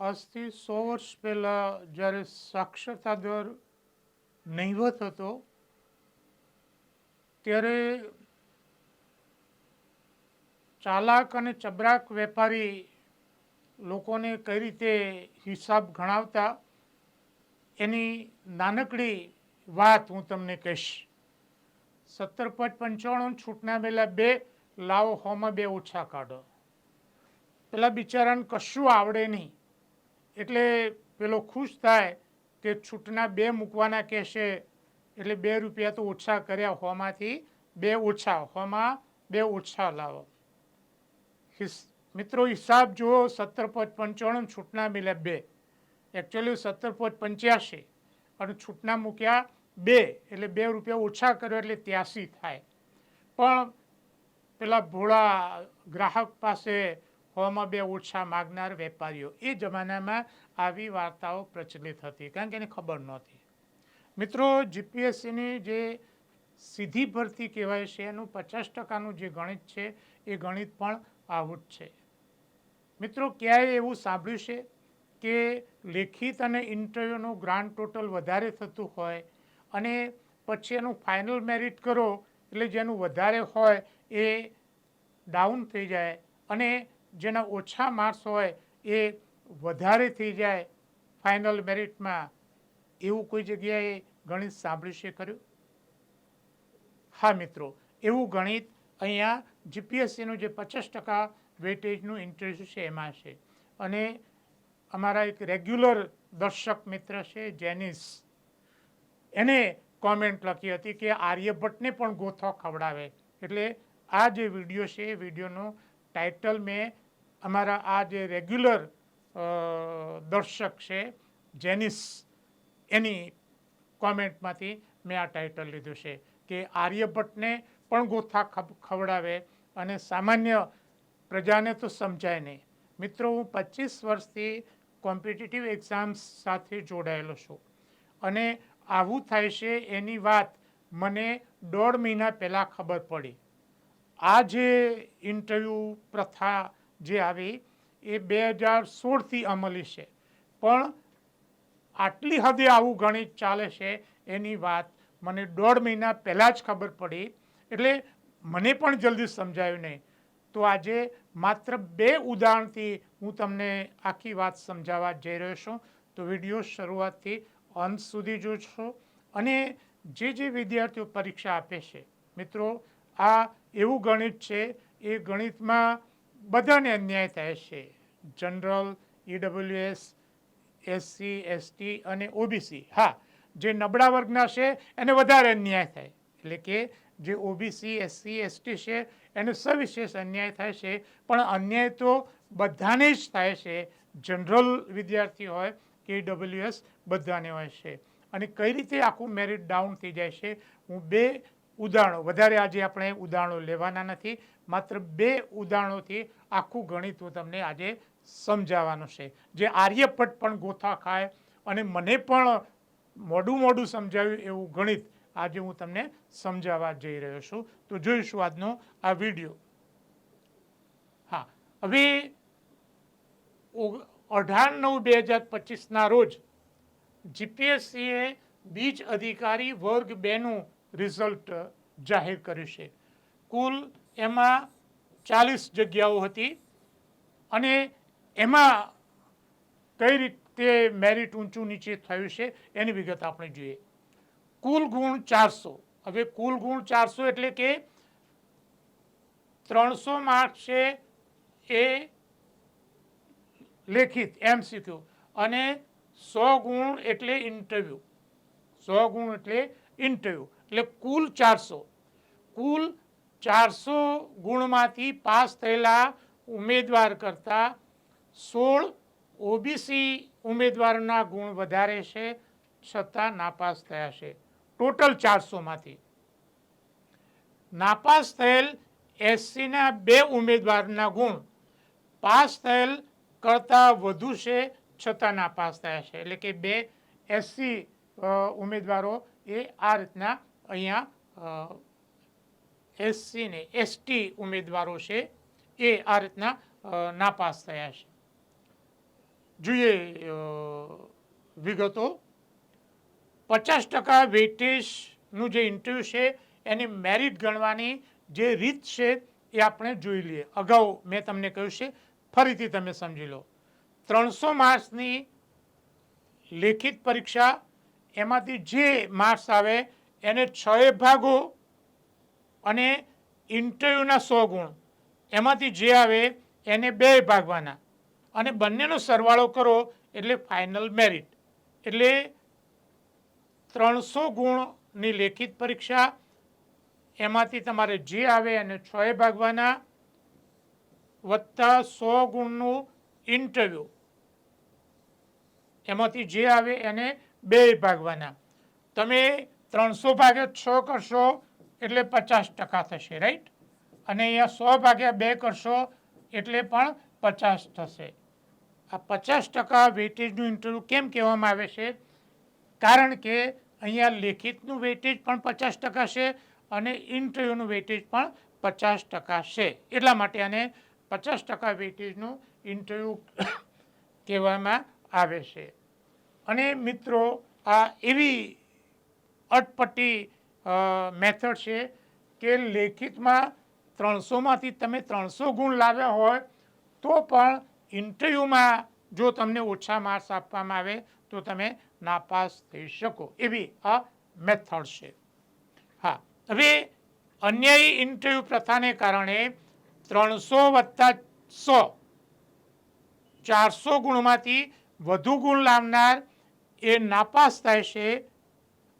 આજથી સો વર્ષ પહેલાં જ્યારે સાક્ષરતા દર નહીવત હતો, ત્યારે ચાલાક અને ચબરાક વેપારી લોકોને કઈ રીતે હિસાબ ગણાવતા, એની નાનકડી વાત હું તમને કહીશ. સત્તર પોઈન્ટ પંચાણું છૂટના પહેલાં બે લાવો હોમાં બે ઓછા કાઢો. પેલા બિચારાને કશું આવડે નહીં. એટલે પેલો ખુશ થાય કે છૂટના બે મૂકવાના કહેશે. એટલે બે રૂપિયા તો ઓછા કર્યા હોમાંથી બે ઓછા, હોમાં બે ઓછા લાવો. મિત્રો હિસાબ જુઓ, સત્તર પોઈન્ટ પંચાણું છૂટના મિલે બે. એકચ્યુઅલી સત્તર પોઈન્ટ પંચ્યાસી અને છૂટના મૂક્યા બે, એટલે બે રૂપિયા ઓછા કર્યો એટલે ત્યાસી થાય. પણ પેલા ભોળા ગ્રાહક પાસે હોમાં બે ઓછા માગનાર વેપારીઓ. એ જમાનામાં આવી વાર્તાઓ પ્રચલિત હતી, કારણ કે એને ખબર નહોતી. મિત્રો જીપીએસસીની જે સીધી ભરતી કહેવાય છે, એનું પચાસ ટકાનું જે ગણિત છે, એ ગણિત પણ આવું છે. મિત્રો, ક્યાંય એવું સાંભળ્યું છે કે લેખિત અને ઇન્ટરવ્યૂનું ગ્રાન્ડ ટોટલ વધારે થતું હોય અને પછી એનું ફાઇનલ મેરિટ કરો, એટલે જેનું વધારે હોય એ ડાઉન થઈ જાય અને જેના ઓછા માર્ક્સ હોય એ વધારે થઈ જાય ફાઇનલ મેરિટમાં, એવું કોઈ જગ્યાએ ગણિત સાંભળ્યું છે કર્યું હા મિત્રો, એવું ગણિત અહીંયા જીપીએસસીનું જે પચાસ ટકા વેટેજનું ઇન્ટરેસ્ટ છે એમાં છે. અને અમારા એક રેગ્યુલર દર્શક મિત્ર છે, જેનિસ, એને કોમેન્ટ લખી હતી કે આર્યભટ્ટને પણ ગોથો ખવડાવે. એટલે આ જે વીડિયો છે, એ વિડીયોનું ટાઇટલ મેં અમારા આ જે રેગ્યુલર દર્શક છે, જેનિસ, એની કોમેન્ટમાંથી મેં આ ટાઇટલ લીધું છે કે આર્યભટ્ટને પણ ગોથા ખવડાવે અને સામાન્ય પ્રજાને તો સમજાય નહીં. મિત્રો, હું પચીસ વર્ષથી કોમ્પિટિટિવ એક્ઝામ્સ સાથે જોડાયેલો છું અને આવું થાય છે એની વાત મને દોઢ મહિના પહેલાં ખબર પડી. આ જે ઇન્ટરવ્યૂ પ્રથા જે આવી, એ બે હજાર સોળથી અમલી છે. પણ આટલી હદે આવું ગણિત ચાલે છે એની વાત મને દોઢ મહિના પહેલાં જ ખબર પડી. એટલે મને પણ જલ્દી સમજાયું નહીં. તો આજે માત્ર બે ઉદાહરણથી હું તમને આખી વાત સમજાવવા જઈ રહ્યો છું. તો વીડિયો શરૂઆતથી અંત સુધી જોશો અને જે જે વિદ્યાર્થીઓ પરીક્ષા આપે છે, મિત્રો, આ એવું ગણિત છે, એ ગણિતમાં બધાને અન્યાય થાય છે. જનરલ ઈડબ્લ્યુએસ એસસી એસટી અને ઓબીસી હા, જે નબળા વર્ગના છે, એને વધારે અન્યાય થાય. એટલે કે જે ઓબીસી એસસી એસટી છે, એને સવિશેષ અન્યાય થાય છે. પણ અન્યાય તો બધાને જ થાય છે. જનરલ વિદ્યાર્થી હોય કે ડબલ્યુએસ બધાને હોય છે. અને કઈ રીતે આખું મેરિટ ડાઉન થઈ જાય છે? હું બે ઉદાહરણો. વધારે આજે આપણે ઉદાહરણો લેવાના નથી. માત્ર બે ઉદાહરણોથી આખું ગણિત હું તમને આજે સમજાવવાનું છે. જે આર્યભટ્ટ પણ ગોથા ખાય અને મને પણ મોડું મોડું સમજાવ્યું એવું ગણિત આજે હું તમને સમજાવવા જઈ રહ્યો છું. તો જોઈશું આજનો આ વીડિયો. હા, હવે અઢાર નવ બે હજાર પચીસના રોજ જીપીએસસીએ બીજ અધિકારી વર્ગ બેનું રિઝલ્ટ જાહેર કર્યું છે. કુલ એમાં ચાલીસ જગ્યાઓ હતી અને એમાં કઈ રીતે મેરિટ ઊંચું નીચે થયું છે એની વિગત આપણે જોઈએ. કુલ ગુણ ચારસો. હવે કુલ ગુણ ચારસો એટલે કે ત્રણસો માર્ક્સ છે એ લેખિત એમસીક્યુ અને સો ગુણ એટલે ઇન્ટરવ્યૂ સો ગુણ એટલે ઇન્ટરવ્યૂ એટલે કુલ ચારસો. કુલ ચારસો ગુણમાંથી પાસ થયેલા ઉમેદવાર કરતાં સોળ ઓબીસી ઉમેદવારના ગુણ વધારે છે, છતાં નાપાસ થયા છે. ટોટલ ચારસોમાંથી. નાપાસ થયેલ એસસીના બે ઉમેદવારના ગુણ પાસ થયેલ કરતાં વધુ છે, છતાં નાપાસ થયા છે. એટલે કે બે એસસી ઉમેદવારો એ આ રીતના અહીંયા એસસી ને એસટી ઉમેદવારો છે, એ આ રીતના નાપાસ થયા છે. જોઈએ વિગતો. પચાસ ટકા વેટેજનું જે ઇન્ટરવ્યૂ છે, એની મેરિટ ગણવાની જે રીત છે, એ આપણે જોઈ લઈએ. અગાઉ મેં તમને કહ્યું છે, ફરીથી તમે સમજી લો. ત્રણસો માર્ક્સની લેખિત પરીક્ષા, એમાંથી જે માર્ક્સ આવે એને છ ભાગો અને ઇન્ટરવ્યૂના સો ગુણ. એમાંથી જે આવે એને બે ભાગવાના. અને બંનેનો સરવાળો કરો એટલે ફાઇનલ મેરિટ એટલે ત્રણસો ગુણની લેખિત પરીક્ષા. એમાંથી તમારે જે આવે એને છ ભાગવાના વત્તા સો ગુણનું ઇન્ટરવ્યૂ. એમાંથી જે આવે એને બે ભાગવાના. તમે ત્રણસો ભાગે છ કરશો એટલે પચાસ ટકા થશે રાઈટ અને અહીંયા સો ભાગ્યા બે કરશો એટલે પણ પચાસ થશે. આ પચાસ ટકા વેટેજનું ઇન્ટરવ્યૂ કેમ કહેવામાં આવે છે? કારણ કે અહીંયા લેખિતનું વેટેજ પણ પચાસ ટકા છે અને ઇન્ટરવ્યૂનું વેટેજ પણ પચાસ ટકા છે. એટલા માટે આને પચાસ ટકા વેટેજનું ઇન્ટરવ્યૂ કહેવામાં આવે છે. અને મિત્રો, આ એવી અટપટી મેથડ છે કે લેખિતમાં ત્રણસોમાંથી તમે ત્રણસો ગુણ લાવ્યા હોય, તો પણ ઇન્ટરવ્યૂમાં જો તમને ઓછા માર્ક્સ આપવામાં આવે, તો તમે નાપાસ થઈ શકો. એવી આ મેથડ છે. હા, હવે અન્યાયી ઇન્ટરવ્યૂ પ્રથાને કારણે ત્રણસો વત્તા સો, ચારસો ગુણમાંથી વધુ ગુણ લાવનાર એ નાપાસ થાય છે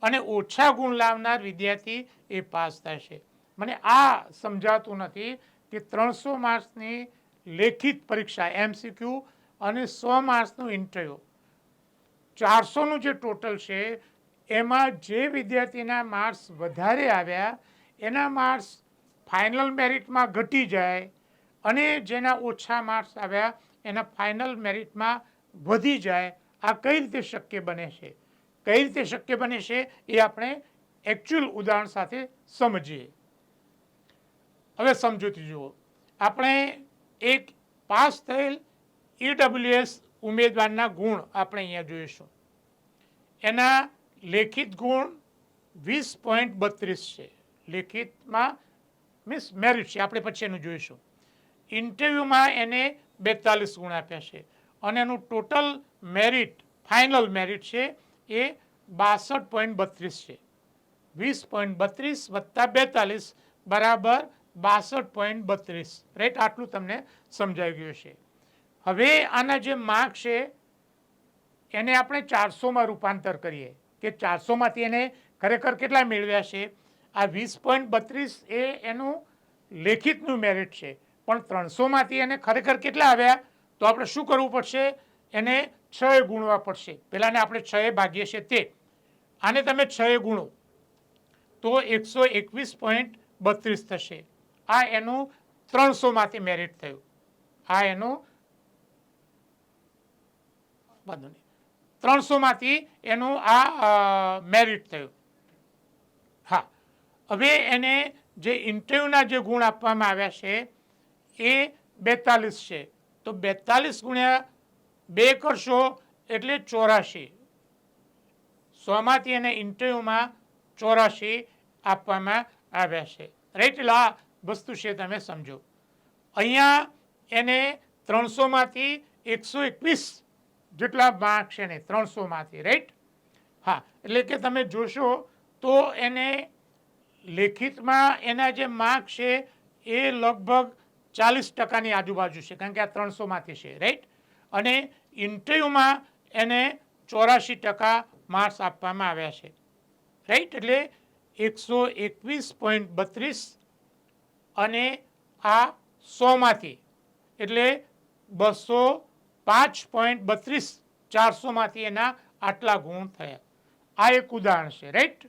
અને ઓછા ગુણ લાવનાર વિદ્યાર્થી એ પાસ છે મને આ સમજાતું નથી કે ત્રણસો માર્ક્સની લેખિત પરીક્ષા, એમસીક્યુ અને સો માર્ક્સનું ઇન્ટરવ્યૂ. ચારસોનું જે ટોટલ છે, એમાં જે વિદ્યાર્થીના માર્ક્સ વધારે આવ્યા, એના માર્ક્સ ફાઇનલ મેરિટમાં ઘટી જાય અને જેના ઓછા માર્ક્સ આવ્યા, એના ફાઇનલ મેરિટમાં વધી જાય. આ કઈ રીતે શક્ય બને છે? કઈ રીતે શક્ય બને છે એ આપણે એકચ્યુઅલ ઉદાહરણ સાથે સમજીએ. હવે સમજૂતી જુઓ. આપણે એક પાસ થયેલ ઈડબ્લ્યુએસ ઉમેદવારના ગુણ આપણે અહીંયા જોઈશું. એના લેખિત ગુણ વીસ પોઈન્ટ બત્રીસ છે. લેખિતમાં મીન્સ મેરિટ છે. આપણે પછી એનું જોઈશું. ઇન્ટરવ્યૂમાં એને બેતાલીસ ગુણ આપ્યા છે. અને એનું ટોટલ મેરિટ ફાઇનલ મેરિટ છે એ બાસઠ પોઈન્ટ બત્રીસ છે. વીસ પોઈન્ટ બત્રીસ વત્તા બેતાલીસ બરાબર બાસઠ પોઈન્ટ બત્રીસ. રાઈટ આટલું તમને સમજાઈ ગયું છે. હવે આના જે માર્ક છે, એને આપણે ચારસોમાં રૂપાંતર કરીએ. કે ચારસોમાંથી એને ખરેખર કેટલા મેળવ્યા છે? આ વીસ પોઈન્ટ બત્રીસ એ એનું લેખિતનું મેરિટ છે. પણ ત્રણસોમાંથી એને ખરેખર કેટલા આવ્યા? તો આપણે શું કરવું પડશે? એને છ એ ગુણવા પડશે. પહેલાંને આપણે છ એ ભાગીએ છીએ તે. આને તમે છ એ ગુણો. તો એકસો એકવીસ પોઈન્ટ બત્રીસ થશે. આ એનું ત્રણસોમાંથી મેરિટ થયું. આ એનું વાંધો નહીં. ત્રણસોમાંથી એનું આ મેરિટ થયું. હા. હવે એને જે ઇન્ટરવ્યૂના જે ગુણ આપવામાં આવ્યા છે, એ બેતાલીસ છે. તો બેતાલીસ ગુણ્યા બે કરશો એટલે ચોરાશી. સોમાંથી એને ઇન્ટરવ્યૂમાં ચોરાશી આપવામાં આવ્યા છે. રાઈટ એટલે આ વસ્તુ છે તમે સમજો. અહીંયા એને ત્રણસોમાંથી એકસો એકવીસ જેટલા માર્ક છે ને, ત્રણસોમાંથી રાઈટ હા, એટલે કે તમે જોશો તો એને લેખિતમાં એના જે માર્ક છે એ લગભગ ચાલીસ ટકાની આજુબાજુ છે, કારણ કે આ ત્રણસોમાંથી છે રાઈટ અને ઇન્ટરવ્યૂમાં એને ચોરાશી ટકા માર્ક્સ આપવામાં આવ્યા છે. રાઈટ એટલે એકસો એકવીસ પોઈન્ટ બત્રીસ અને આ સોમાંથી એટલે બસો પાંચ પોઈન્ટ બત્રીસ ચારસોમાંથી એના આટલા ગુણ થયા. આ એક ઉદાહરણ છે. રાઈટ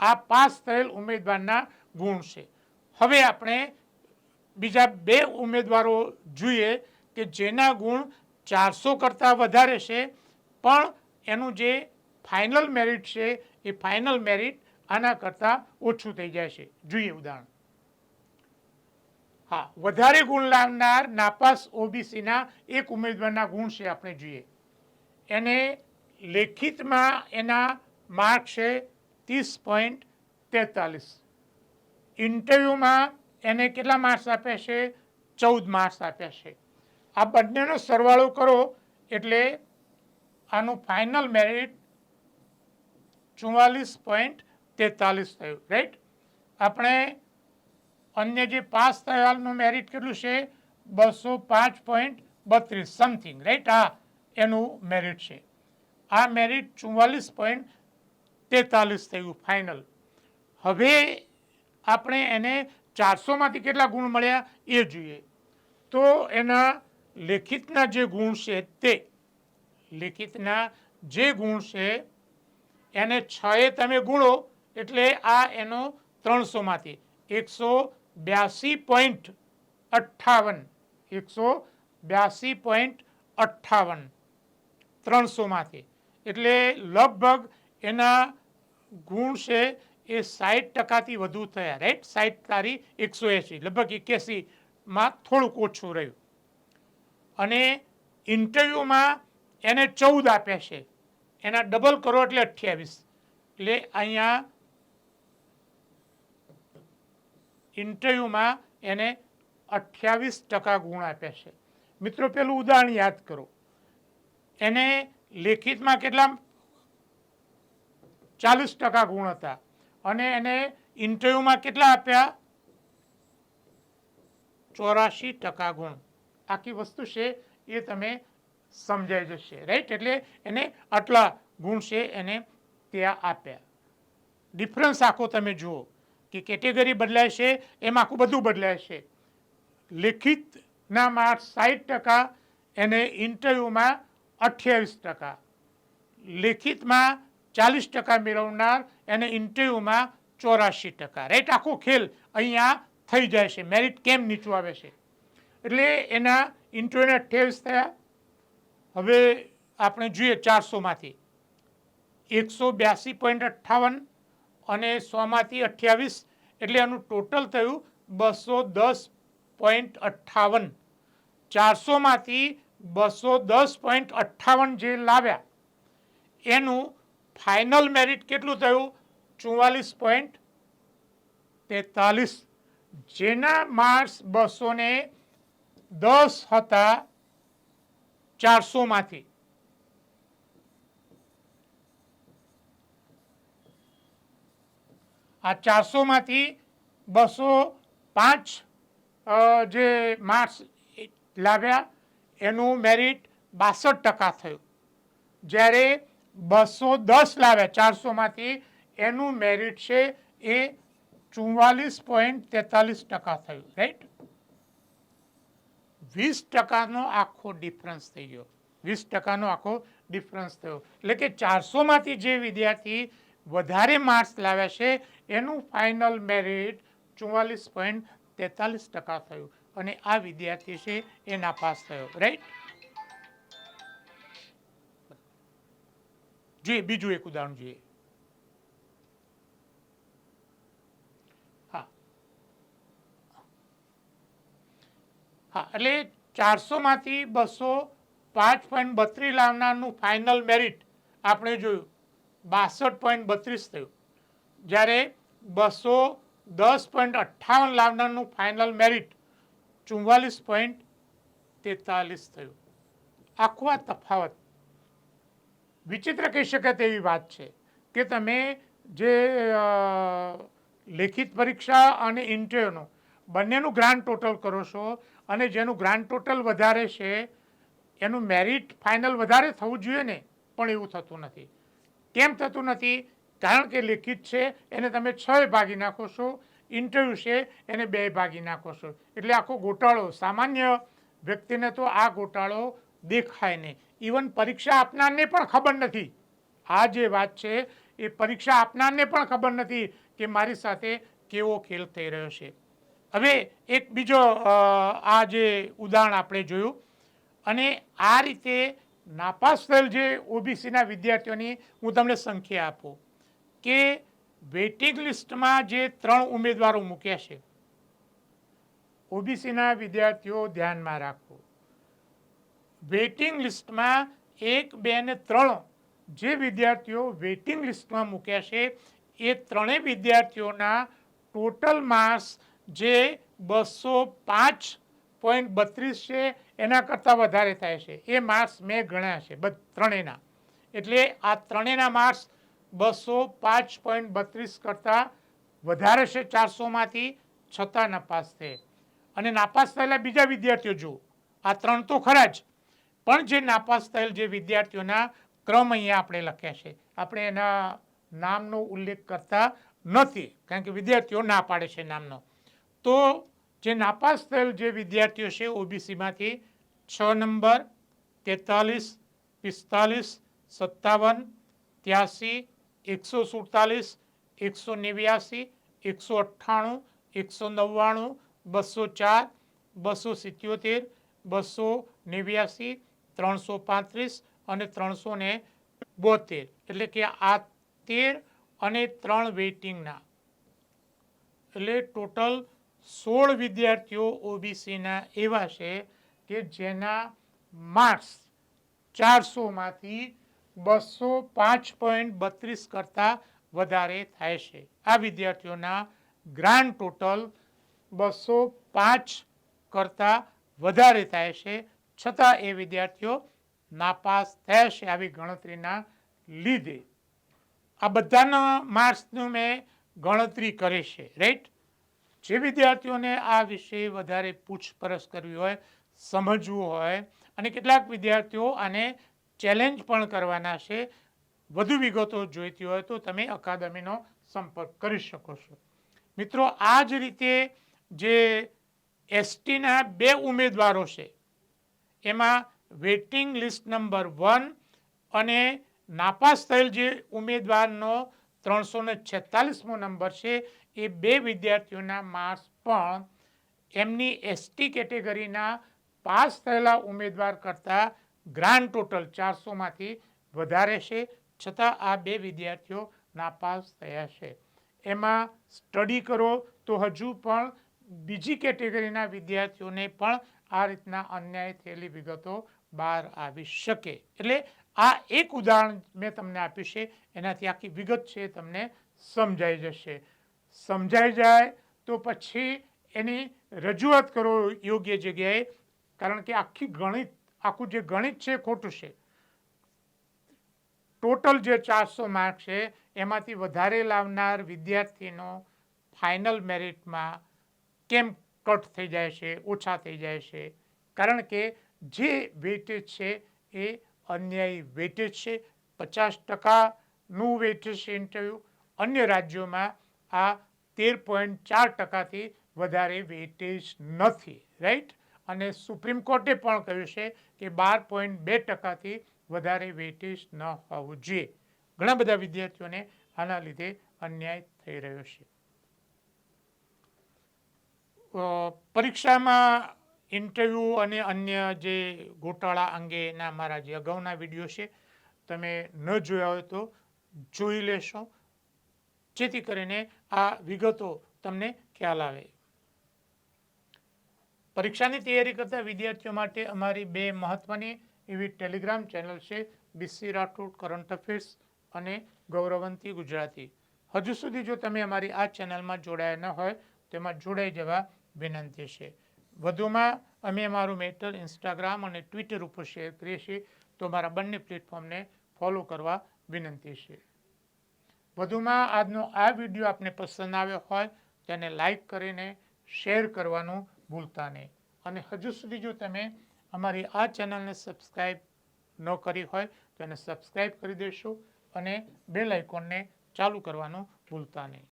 આ પાસ થયેલ ઉમેદવારના ગુણ છે. હવે આપણે બીજા બે ઉમેદવારો જોઈએ કે જેના ગુણ ચારસો કરતાં વધારે છે, પણ એનું જે ફાઇનલ મેરિટ છે, એ ફાઇનલ મેરિટ આના કરતાં ઓછું થઈ જાય છે. જોઈએ ઉદાહરણ. હા, વધારે ગુણ લાવનાર નાપાસ ઓબીસીના એક ઉમેદવારના ગુણ છે આપણે જોઈએ. એને લેખિતમાં એના માર્ક છે ત્રીસ પોઈન્ટ તેતાલીસ. ઇન્ટરવ્યૂમાં એને કેટલા માર્ક્સ આપ્યા છે? ચૌદ માર્ક્સ આપ્યા છે. આ બંનેનો સરવાળો કરો એટલે આનું ફાઇનલ મેરિટ ચુમ્માલીસ પોઈન્ટ તેતાલીસ થયું રાઈટ આપણે અન્ય જે પાસ થયાનું મેરિટ કેટલું છે? બસો પાંચ પોઈન્ટ બત્રીસ સમથિંગ રાઈટ આ એનું મેરિટ છે. આ મેરિટ ચુમ્માલીસ પોઈન્ટ તેતાલીસ થયું ફાઇનલ હવે આપણે એને ચારસોમાંથી કેટલા ગુણ મળ્યા? એ જોઈએ. તો એના લેખિતના જે ગુણ છે તે, લેખિતના જે ગુણ છે, એને છ એ તમે ગુણો, એટલે આ એનો ત્રણસોમાંથી, એકસો બ્યાસી પોઈન્ટ અઠ્ઠાવન, એકસો બ્યાસી પોઈન્ટ અઠ્ઠાવન, ત્રણસોમાંથી. એટલે લગભગ એના ગુણ છે એ સાઠ ટકાથી વધુ થયા રાઈટ સાઠ તારી એકસો એંસી લગભગ એક્યાસીમાં થોડુંક ઓછું રહ્યું. અને ઇન્ટરવ્યૂમાં એને ચૌદ આપ્યા છે. એના ડબલ કરો એટલે અઠ્યાવીસ. એટલે અહીંયા ઇન્ટરવ્યૂમાં એને અઠ્યાવીસ ટકા ગુણ આપ્યા છે. મિત્રો, પેલું ઉદાહરણ યાદ કરો. એને લેખિતમાં કેટલા ચાલીસ ટકા ગુણ હતા અને એને ઇન્ટરવ્યૂમાં કેટલા આપ્યા? ચોરાશી ટકા ગુણ. આખી વસ્તુ છે એ તમે સમજાઈ જશે. રાઈટ એટલે એને આટલા ગુણ છે એને ત્યાં આપ્યા. ડિફરન્સ આખો તમે જુઓ કે કેટેગરી બદલાય છે, એમાં આખું બધું બદલાય છે. લેખિતના માર્ક્સ સાઠ ટકા એને ઇન્ટરવ્યૂમાં અઠ્યાવીસ ટકા. લેખિતમાં ચાલીસ ટકા મેળવનાર એને ઇન્ટરવ્યૂમાં ચોરાશી ટકા. રાઈટ આખો ખેલ અહીંયા થઈ જાય છે. મેરિટ કેમ નીચું આવે છે? એટલે એના ઇન્ટરવ્યૂના અઠ્યાવીસ થયા. હવે આપણે જોઈએ ચારસોમાંથી એકસો બ્યાસી પોઈન્ટ અઠ્ઠાવન અને સોમાંથી અઠ્યાવીસ. એટલે એનું ટોટલ થયું બસો દસ પોઈન્ટ અઠ્ઠાવન. ચારસોમાંથી બસો દસ પોઈન્ટ અઠ્ઠાવન જે લાવ્યા, એનું ફાઇનલ મેરિટ કેટલું થયું? ચુમ્માલીસ પોઈન્ટ તેતાલીસ. જેના માર્ક્સ બસો દસ હતા ચારસોમાંથી. આ ચારસોમાંથી બસો પાંચ જે માર્ક્સ લાવ્યા એનું મેરિટ બાસઠ ટકા થયું. જ્યારે બસો દસ લાવ્યા ચારસોમાંથી, એનું મેરિટ છે એ ચુમ્માલીસ પોઈન્ટ તેતાલીસ ટકા થયું. રાઈટ? વીસ ટકાનો આખો ડિફરન્સ થઈ ગયો. વીસ ટકાનો આખો ડિફરન્સ થયો. એટલે કે ચારસોમાંથી જે વિદ્યાર્થી વધારે માર્ક્સ લાવ્યા છે, એનું ફાઇનલ મેરિટ ચુમ્માલીસ પોઈન્ટ તેતાલીસ ટકા થયું. અને આ વિદ્યાર્થી છે એ નાપાસ થયો. રાઈટ જોઈએ, બીજું એક ઉદાહરણ જોઈએ. હા, એટલે ચારસોમાંથી બસો પાંચ પોઈન્ટ બત્રીસ લાવનારનું ફાઇનલ મેરિટ આપણે જોયું. બાસઠ પોઈન્ટ બત્રીસ થયું. જ્યારે બસો દસ પોઈન્ટ અઠ્ઠાવન લાવનારનું ફાઇનલ મેરિટ ચુમ્માલીસ પોઈન્ટ તેતાલીસ થયું. આખો આ તફાવત વિચિત્ર કહી શકાય તેવી વાત છે કે તમે જે લેખિત પરીક્ષા અને ઇન્ટરવ્યૂનો બંનેનું ગ્રાન્ડ ટોટલ કરો છો અને જેનું ગ્રાન્ડ ટોટલ વધારે છે, એનું મેરિટ ફાઇનલ વધારે થવું જોઈએ ને, પણ એવું થતું નથી. કેમ થતું નથી? કારણ કે લેખિત છે, એને તમે છ ભાગી નાખો છો ઇન્ટરવ્યૂ છે, એને બે ભાગી નાખો છો. એટલે આખો ગોટાળો, સામાન્ય વ્યક્તિને તો આ ગોટાળો દેખાય નહીં. ઇવન પરીક્ષા આપનારને પણ ખબર નથી. આ જે વાત છે, એ પરીક્ષા આપનારને પણ ખબર નથી કે મારી સાથે કેવો ખેલ થઈ રહ્યો છે. હવે એક બીજો આ જે ઉદાહરણ આપણે જોયું, અને આ રીતે નાપાસ થયેલ જે ઓબીસીના વિદ્યાર્થીઓની હું તમને સંખ્યા આપું, કે વેઇટિંગ લિસ્ટમાં જે ત્રણ ઉમેદવારો મૂક્યા છે, ઓબીસીના વિદ્યાર્થીઓ ધ્યાનમાં રાખો. વેઇટિંગ લિસ્ટમાં એક, બે ને ત્રણ જે વિદ્યાર્થીઓ વેઇટિંગ લિસ્ટમાં મૂક્યા છે, એ ત્રણેય વિદ્યાર્થીઓના ટોટલ માર્ક્સ જે બસો પાંચ પોઈન્ટ બત્રીસ છે, એના કરતાં વધારે થાય છે. એ માર્ક્સ મેં ગણ્યા છે ત્રણેયના. એટલે આ ત્રણેયના માર્ક્સ બસો પાંચ પોઈન્ટ બત્રીસ કરતાં વધારે છે ચારસોમાંથી, છતાં નાપાસ થયે. અને નાપાસ થયેલા બીજા વિદ્યાર્થીઓ જુઓ. આ ત્રણ તો ખરા જ, પણ જે નાપાસ થયેલ જે વિદ્યાર્થીઓના ક્રમ અહીંયા આપણે લખ્યા છે. આપણે એના નામનો ઉલ્લેખ કરતા નથી, કારણ કે વિદ્યાર્થીઓ ના પાડે છે નામનો. તો જે નાપાસ થયેલ જે વિદ્યાર્થીઓ છે ઓબીસીમાંથી છ નંબર, તેતાલીસ, પિસ્તાલીસ, સત્તાવન, ત્યાસી, એકસો સુડતાલીસ, એકસો નેવ્યાસી, એકસો અઠ્ઠાણું, એકસો નવ્વાણું, બસો ચાર, બસો સિત્યોતેર, બસો નેવ્યાસી, ત્રણસો પાંત્રીસ અને ત્રણસો ને બોતેર. એટલે કે આ તેર અને ત્રણ વેઇટિંગના. એટલે ટોટલ સોળ વિદ્યાર્થીઓ ઓબીસીના એવા છે કે જેના માર્ક્સ ચારસોમાંથી બસો પાંચ પોઈન્ટ બત્રીસ કરતાં વધારે થાય છે. આ વિદ્યાર્થીઓના ગ્રાન્ડ ટોટલ બસો પાંચ કરતાં વધારે થાય છે. છતાં એ વિદ્યાર્થીઓ નાપાસ થયા છે આવી ગણતરીના લીધે. આ બધાના માર્ક્સનું મેં ગણતરી કરી છે, રાઈટ? જે વિદ્યાર્થીઓને આ વિશે વધારે પૂછપરછ કરવી હોય, સમજવું હોય અને કેટલાક વિદ્યાર્થીઓ આને ચેલેન્જ પણ કરવાના છે, વધુ વિગતો જોઈતી હોય તો તમે અકાદમીનો સંપર્ક કરી શકો છો. મિત્રો, આ જ રીતે જે એસટીના બે ઉમેદવારો છે, એમાં વેઇટિંગ લિસ્ટ નંબર વન અને નાપાસ થયેલ જે ઉમેદવારનો ત્રણસો ને છેતાલીસમો નંબર છે એ બે વિદ્યાર્થીઓના માર્ક્સ પણ એમની એસટી કેટેગરીના પાસ થયેલા ઉમેદવાર કરતાં ગ્રાન્ડ ટોટલ ચારસોમાંથી વધારે છે. છતાં આ બે વિદ્યાર્થીઓ નાપાસ થયા છે. એમાં સ્ટડી કરો તો હજુ પણ બીજી કેટેગરીના વિદ્યાર્થીઓને પણ આ રીતના અન્યાય થયેલી વિગતો બહાર આવી શકે. એટલે આ એક ઉદાહરણ મેં તમને આપ્યું છે. એનાથી આખી વિગત છે તમને સમજાઈ જશે. સમજાઈ જાય, તો પછી એની રજૂઆત કરો યોગ્ય જગ્યાએ. કારણ કે આખી ગણિત, આખું જે ગણિત છે ખોટું છે. ટોટલ જે ચારસો માર્ક છે, એમાંથી વધારે લાવનાર વિદ્યાર્થીનો ફાઇનલ મેરિટમાં કેમ કટ થઈ જાય છે, ઓછા થઈ જાય છે? કારણ કે જે વેટેજ છે એ અન્યાયી વેટેજ છે. પચાસ ટકાનું વેટેજ છે ઇન્ટરવ્યૂ અન્ય રાજ્યોમાં આ તેર પોઈન્ટ ચાર ટકાથી વધારે વેટેજ નથી રાઈટ અને સુપ્રીમ કોર્ટે પણ કહ્યું છે કે બાર પોઈન્ટ બે ટકાથી વધારે વેટેજ ન હોવું જોઈએ. ઘણા બધા વિદ્યાર્થીઓને આના લીધે અન્યાય થઈ રહ્યો છે. પરીક્ષામાં ઇન્ટરવ્યૂ અને અન્ય જે ગોટાળા અંગેના મારા જે અગાઉના વીડિયો છે, તમે ન જોયા હોય તો જોઈ લેશો. જેથી કરીને આ વિગતો તમને ખ્યાલ આવે. પરીક્ષાની તૈયારી કરતા વિદ્યાર્થીઓ માટે અમારી બે મહત્વની એવી ટેલિગ્રામ ચેનલ છે બીસી રાઠોડ, કરંટ અફેર્સ અને ગૌરવંતી ગુજરાતી. હજુ સુધી જો તમે અમારી આ ચેનલમાં જોડાયા ન હોય, તેમાં જોડાઈ જવા વિનંતી છે. વધુમાં અમે અમારું મેટર ઇન્સ્ટાગ્રામ અને ટ્વિટર ઉપર શેર કરીએ છીએ, તો અમારા બંને પ્લેટફોર્મને ફોલો કરવા વિનંતી છે. વધુમાં આજનો આ વીડિયો આપને પસંદ આવ્યો હોય, તેને લાઈક કરીને શેર કરવાનું ભૂલતા નહીં. અને હજુ સુધી જો તમે અમારી આ ચેનલને સબસ્ક્રાઈબ ન કરી હોય, તો એને સબસ્ક્રાઈબ કરી દેશો અને બેલ આઇકોનને ચાલુ કરવાનું ભૂલતા નહીં.